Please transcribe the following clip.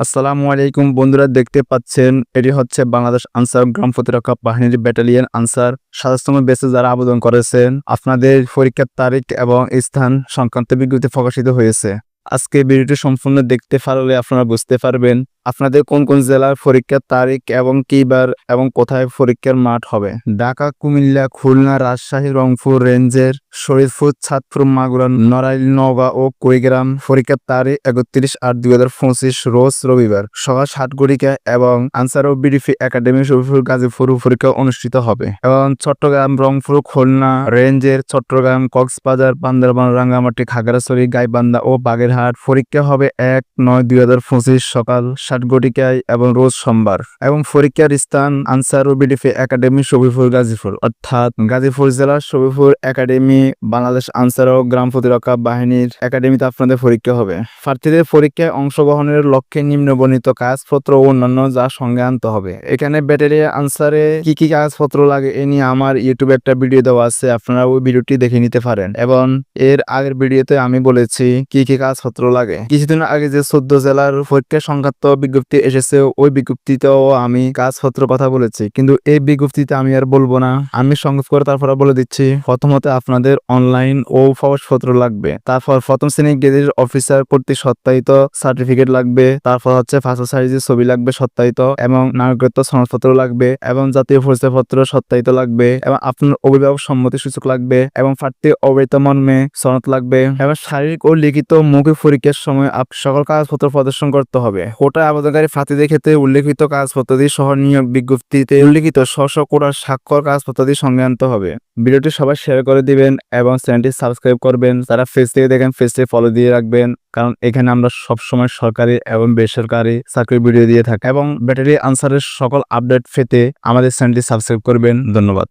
আসসালামু আলাইকুম বন্ধুরা, দেখতে পাচ্ছেন, এটি হচ্ছে বাংলাদেশ আনসার গ্রাম প্রতিরক্ষা বাহিনীর ব্যাটালিয়ান আনসার সাতাশতম বেসে যারা আবেদন করেছেন, আপনাদের পরীক্ষার তারিখ এবং স্থান সংক্রান্ত বিজ্ঞপ্তি প্রকাশিত হয়েছে। আজকে ভিডিওটি সম্পূর্ণ দেখতে পারলে আপনারা বুঝতে পারবেন আপনাদের কোন কোন জেলার পরীক্ষার তারিখ এবং কিবার এবং কোথায় পরীক্ষার মাঠ হবে? ঢাকা, কুমিল্লা, খুলনা, রাজশাহী, রংপুর, রেঞ্জের শরীরপুর ছাদপুর মাগুরা, নড়াইল, নওগাঁ ও কুড়িগ্রাম পরীক্ষার তারিখ একত্রিশ আট দুই হাজার পঁচিশ, রোজ রবিবার। সকাল সাত ঘটিকা এবং আনসার ও বিডিপি একাডেমি শরীফুর গাজীপুর পরীক্ষা অনুষ্ঠিত হবে। এবং চট্টগ্রাম, রংপুর, খুলনা, রেঞ্জের চট্টগ্রাম, কক্সবাজার, বান্দরবান, রাঙ্গামাটি, খাগড়াছড়ি, গাইবান্ধা ও বাগেরহাট পরীক্ষা হবে এক নয় দুই হাজার পঁচিশ সকাল সাত ঘটিকায় এবং রোজ সোমবার এবং পরীক্ষার স্থান আনসার ও বিডিপি একাডেমি শরীফুর গাজীপুর। অর্থাৎ গাজীপুর জেলার শরীফুর একাডেমি বাংলাদেশ আনসার ও গ্রাম প্রতিরক্ষা বাহিনীর একাডেমিতে আপনাদের পরীক্ষা হবে। প্রার্থীদের পরীক্ষায় অংশগ্রহণের লক্ষ্যে নিম্নবর্ণিত কাগজপত্র ও অন্যান্য যা সঙ্গে আনতে হবে। এখানে ব্যাটারিয়া আনসারে কি কি কাগজপত্র লাগে এ নিয়ে আমার ইউটিউবে একটা ভিডিও দেওয়া আছে, আপনারা ওই ভিডিওটি দেখে নিতে পারেন। এবং এর আগের ভিডিওতে আমি বলেছি কি কি কাগজপত্র লাগে। কিছুদিন আগে যে চোদ্দ জেলার পরীক্ষা সংক্রান্ত বিজ্ঞপ্তি এসেছে, ওই বিজ্ঞপ্তিতেও আমি কাগজপত্র কথা বলেছি। কিন্তু এই বিজ্ঞপ্তিতে আমি আর বলব না। আমি সংগ্রহ করে তারপরে বলে দিচ্ছি। প্রথমত আপনাদের অনলাইন ও কাগজপত্র লাগবে। তারপর প্রথম শ্রেণি গ্রেডের অফিসার কর্তৃক সত্যায়িত সার্টিফিকেট লাগবে। তারপর হচ্ছে ফাঁসা সাইজের ছবি লাগবে সত্যায়িত এবং নাগরিকত্ব সনদপত্র লাগবে এবং জাতীয় পরিচয়পত্র সত্যায়িত লাগবে এবং আপনার অভিভাবক সম্মতি সূচক লাগবে এবং প্রার্থী অবৈধ মর্মে সনদ লাগবে। এবং শারীরিক ও লিখিত মৌখিক পরীক্ষার সময় সকল কাগজপত্র প্রদর্শন করতে হবে। কোটা আবেদনকারী প্রার্থীদের ক্ষেত্রে উল্লেখিত কাগজপত্রাদি সহ নিয়োগ বিজ্ঞপ্তিতে উল্লেখিত স্ব কোটার স্বাক্ষর কাগজপত্রাদি সঙ্গে আনতে হবে। ভিডিওটি সবাই শেয়ার করে দিবেন এবং চ্যানেলটি সাবস্ক্রাইব করবেন। যারা ফেস থেকে দেখেন ফেসটি ফলো দিয়ে রাখবেন। কারণ এখানে আমরা সবসময় সরকারি এবং বেসরকারি চাকরির ভিডিও দিয়ে থাকি এবং ব্যাটারি আনসারের সকল আপডেট পেতে আমাদের চ্যানেলটি সাবস্ক্রাইব করবেন। ধন্যবাদ।